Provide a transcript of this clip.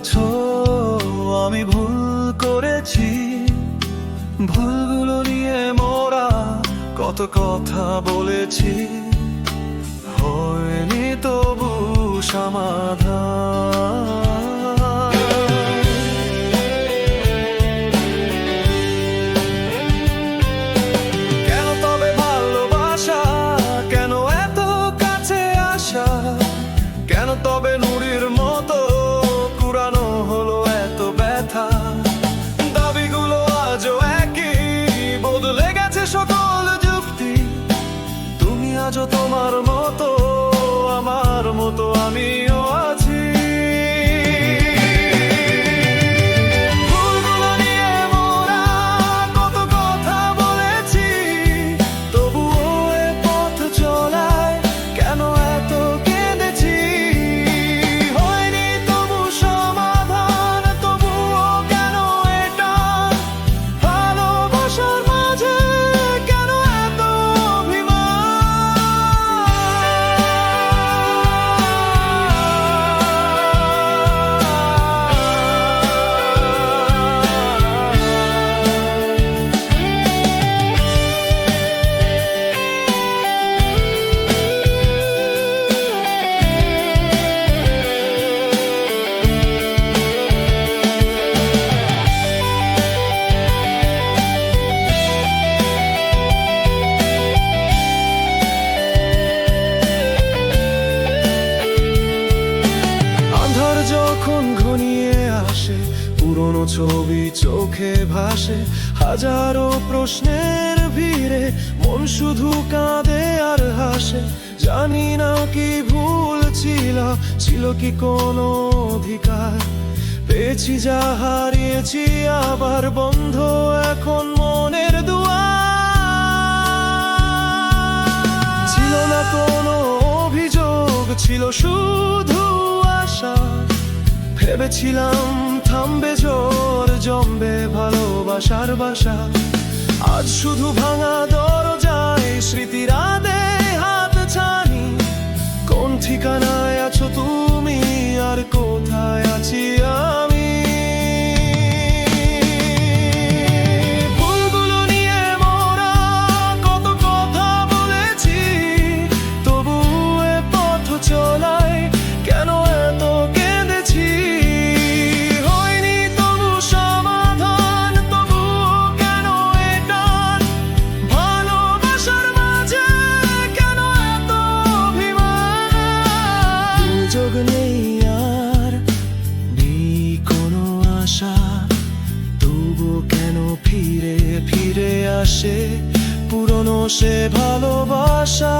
করেছ আমি ভুল করেছি। ভুলগুলো নিয়ে মোরা কত কথা বলেছি। হয়নি তবু সমাধান। তোমার পুরনো ছবি চোখে ভাসে, হাজারো প্রশ্নের ভিড়ে, মন শুধু কাঁদে আর হাসে। জানি না কি ভুল ছিল ছিল কি কোনো অধিকার? পেয়েছি যা হারিয়েছি, আবার বন্ধ এখন মনের দুয়ার। ছিল না কোনো অভিযোগ, ছিল শুধু ভেবেছিলাম থামবে জোর জমবে ভালোবাসার বাসা। আজ শুধু ভাঙা দরজায় স্মৃতিরা দে সুযোগ নেই আর। নেই কোনো আশা তবু কেন ফিরে ফিরে আসে পুরনো সে ভালোবাসা?